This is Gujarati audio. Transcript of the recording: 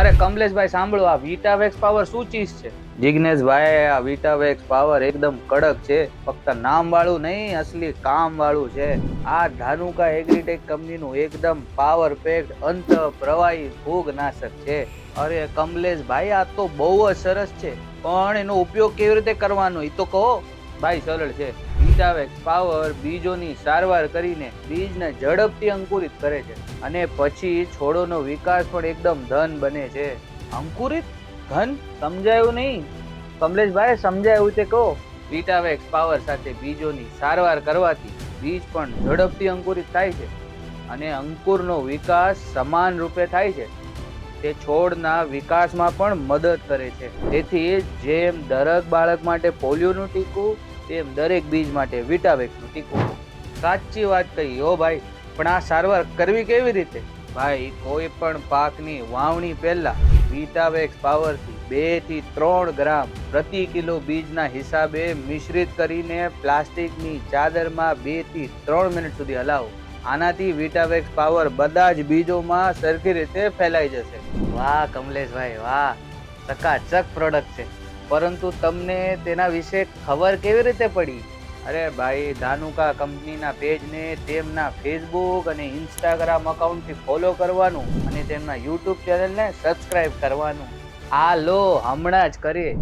અરે કમલેશભાઈ, સાંભળો, આ વિટાવેક્સ પાવર શું ચીજ છે? જિગ્નેશભાઈ, આ વિટાવેક્સ પાવર એકદમ કડક છે, ફક્ત નામ વાળું નહીં, અસલી કામ વાળું છે. આ ધાનુકા એગ્રીટેક કંપનીનું એકદમ પાવર પેક્ડ અંત પ્રવાહી ભોગ નાશક છે. અરે કમલેશભાઈ, આ તો બહુ જ સરસ છે, પણ એનો ઉપયોગ કેવી રીતે કરવાનો એ તો કહો. ભાઈ, સરળ છે. વિટાવેક્સ પાવર, બીજોની સારવાર કરીને બીજને ઝડપથી અંકુરિત કરે છે અને પછી છોડોનો વિકાસ પણ એકદમ ધન બને છે. અંકુરિત? ધન? સમજાયું નહીં. કમલેશભાઈ સમજાયું તે કહો. વિટાવેક્સ પાવર સાથે બીજોની સારવાર કરવાથી બીજ પણ ઝડપથી અંકુરિત થાય છે અને અંકુરનો વિકાસ સમાન રૂપે થાય છે. તે છોડના વિકાસમાં પણ મદદ કરે છે. તેથી જેમ દરેક બાળક માટે પોલિયોનું ટીકું તેમ દરેક બીજ માટે વિટાવેક્સનું ટીકું. સાચી વાત કહી ઓ ભાઈ, પણ આ સારવાર કરવી કેવી રીતે? ભાઈ, કોઈ પણ પાકની વાવણી પહેલા વિટાવેક્સ પાવરથી બેથી ત્રણ ગ્રામ પ્રતિ કિલો બીજના હિસાબે મિશ્રિત કરીને પ્લાસ્ટિકની ચાદરમાં બેથી ત્રણ મિનિટ સુધી હલાવો. આનાથી વિટાવેક્સ પાવર બધા જ બીજોમાં સરખી રીતે ફેલાઈ જશે. વાહ, કમલેશભાઈ, વાહ. ચકાચક પ્રોડક્ટ છે. પરંતુ તમને તેના વિશે ખબર કેવી રીતે પડી? અરે ભાઈ, ધાનુકા કંપનીના પેજને તેમના ફેસબુક અને ઇન્સ્ટાગ્રામ અકાઉન્ટથી ફોલો કરવાનું અને તેમના યુટ્યુબ ચેનલને સબસ્ક્રાઇબ કરવાનું. આ લો હમણાં જ કરીએ.